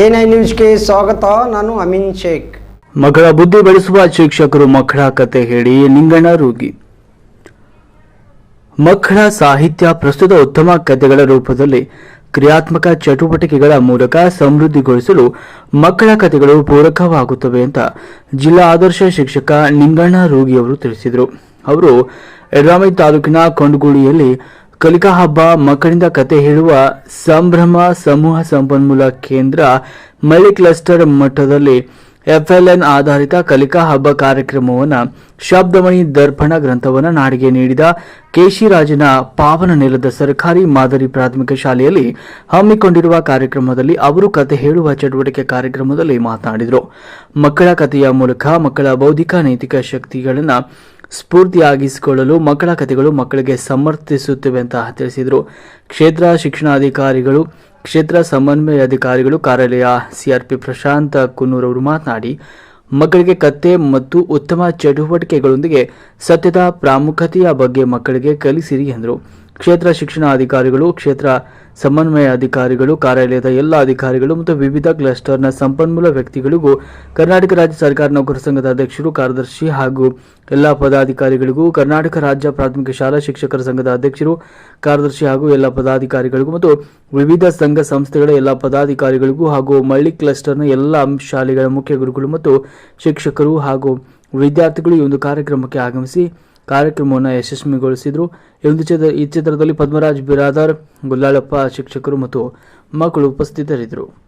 N I ನ್ಯೂಸ್ಗೆ ಸ್ವಾಗತ, ನಾನು ಅಮೀನ್ ಶೇಖ್. ಮಗಳ ಬುದ್ಧಿ ಬೆಳೆಸುವ ಶಿಕ್ಷಕರು ಮಕ್ಕಳ ಕತೆ ಹೇಳಿ ಲಿಂಗಣ್ಣ ರೋಗಿ. ಮಕ್ಕಳ ಸಾಹಿತ್ಯ ಪ್ರಸ್ತುತ ಉತ್ತಮ ಕಥೆಗಳ ರೂಪದಲ್ಲಿ ಕ್ರಿಯಾತ್ಮಕ ಚಟುವಟಿಕೆಗಳ ಮೂಲಕ ಸಮೃದ್ಧಿಗೊಳಿಸಲು ಮಕ್ಕಳ ಕಥೆಗಳು ಪೂರಕವಾಗುತ್ತವೆ ಅಂತ ಜಿಲ್ಲಾ ಆದರ್ಶ ಶಿಕ್ಷಕ ಲಿಂಗಣ್ಣ ರೋಗಿಯವರು ತಿಳಿಸಿದರು. ಅವರು ಯಡ್ರಾಮಿ ತಾಲೂಕಿನ ಕೊಂಡಗೂಳಿಯಲ್ಲಿ ಕಲಿಕಾ ಹಬ್ಬ, ಮಕ್ಕಳಿಂದ ಕತೆ ಹೇಳುವ ಸಂಭ್ರಮ ಸಮೂಹ ಸಂಪನ್ಮೂಲ ಕೇಂದ್ರ ಮಳೆ ಕ್ಲಸ್ಟರ್ ಮಟ್ಟದಲ್ಲಿ ಎಫ್ಎಲ್ಎನ್ ಆಧಾರಿತ ಕಲಿಕಾ ಹಬ್ಬ ಕಾರ್ಯಕ್ರಮವನ್ನು ಶಬ್ದಮಣಿ ದರ್ಪಣ ಗ್ರಂಥವನ್ನು ನಾಡಿಗೆ ನೀಡಿದ ಕೇಶಿರಾಜನ ಪಾವನ ನೆಲದ ಸರ್ಕಾರಿ ಮಾದರಿ ಪ್ರಾಥಮಿಕ ಶಾಲೆಯಲ್ಲಿ ಹಮ್ಮಿಕೊಂಡಿರುವ ಕಾರ್ಯಕ್ರಮದಲ್ಲಿ ಅವರು ಕತೆ ಹೇಳುವ ಚಟುವಟಿಕೆ ಕಾರ್ಯಕ್ರಮದಲ್ಲಿ ಮಾತನಾಡಿದರು. ಮಕ್ಕಳ ಕಥೆಯ ಮೂಲಕ ಮಕ್ಕಳ ಬೌದ್ಧಿಕ ನೈತಿಕ ಶಕ್ತಿಗಳನ್ನು ಸ್ಫೂರ್ತಿಯಾಗಿಸಿಕೊಳ್ಳಲು ಮಕ್ಕಳ ಕಥೆಗಳು ಮಕ್ಕಳಿಗೆ ಸಮರ್ಥಿಸುತ್ತಿವೆ ಅಂತ ತಿಳಿಸಿದರು. ಕ್ಷೇತ್ರ ಶಿಕ್ಷಣಾಧಿಕಾರಿಗಳು, ಕ್ಷೇತ್ರ ಸಮನ್ವಯ ಅಧಿಕಾರಿಗಳು ಕಾರ್ಯಾಲಯ ಸಿಆರ್ಪಿ ಪ್ರಶಾಂತ ಕುನ್ನೂರ್ ಅವರು ಮಾತನಾಡಿ, ಮಕ್ಕಳಿಗೆ ಕತೆ ಮತ್ತು ಉತ್ತಮ ಚಟುವಟಿಕೆಗಳೊಂದಿಗೆ ಸತ್ಯದ ಪ್ರಾಮುಖ್ಯತೆಯ ಬಗ್ಗೆ ಮಕ್ಕಳಿಗೆ ಕಲಿಸಿರಿ ಎಂದರು. ಕ್ಷೇತ್ರ ಶಿಕ್ಷಣ ಅಧಿಕಾರಿಗಳು, ಕ್ಷೇತ್ರ ಸಮನ್ವಯ ಅಧಿಕಾರಿಗಳು, ಕಾರ್ಯಾಲಯದ ಎಲ್ಲ ಅಧಿಕಾರಿಗಳು ಮತ್ತು ವಿವಿಧ ಕ್ಲಸ್ಟರ್ನ ಸಂಪನ್ಮೂಲ ವ್ಯಕ್ತಿಗಳಿಗೂ ಕರ್ನಾಟಕ ರಾಜ್ಯ ಸರ್ಕಾರ ನೌಕರ ಸಂಘದ ಅಧ್ಯಕ್ಷರು, ಕಾರ್ಯದರ್ಶಿ ಹಾಗೂ ಎಲ್ಲ ಪದಾಧಿಕಾರಿಗಳಿಗೂ, ಕರ್ನಾಟಕ ರಾಜ್ಯ ಪ್ರಾಥಮಿಕ ಶಾಲಾ ಶಿಕ್ಷಕರ ಸಂಘದ ಅಧ್ಯಕ್ಷರು, ಕಾರ್ಯದರ್ಶಿ ಹಾಗೂ ಎಲ್ಲ ಪದಾಧಿಕಾರಿಗಳಿಗೂ ಮತ್ತು ವಿವಿಧ ಸಂಘ ಸಂಸ್ಥೆಗಳ ಎಲ್ಲ ಪದಾಧಿಕಾರಿಗಳಿಗೂ ಹಾಗೂ ಮಳ್ಳಿ ಕ್ಲಸ್ಟರ್ನ ಎಲ್ಲ ಶಾಲೆಗಳ ಮುಖ್ಯ ಗುರುಗಳು ಮತ್ತು ಶಿಕ್ಷಕರು ಹಾಗೂ ವಿದ್ಯಾರ್ಥಿಗಳು ಈ ಒಂದು ಕಾರ್ಯಕ್ರಮಕ್ಕೆ ಆಗಮಿಸಿ ಕಾರ್ಯಕ್ರಮವನ್ನು ಯಶಸ್ವಿಗೊಳಿಸಿದರು. ಒಂದು ಚಿತ್ರ ಈ ಚಿತ್ರದಲ್ಲಿ ಪದ್ಮರಾಜ್ ಬಿರಾದಾರ್ ಗುಲ್ಲಾಳಪ್ಪ ಶಿಕ್ಷಕರು ಮತ್ತು ಮಕ್ಕಳು ಉಪಸ್ಥಿತರಿದ್ದರು.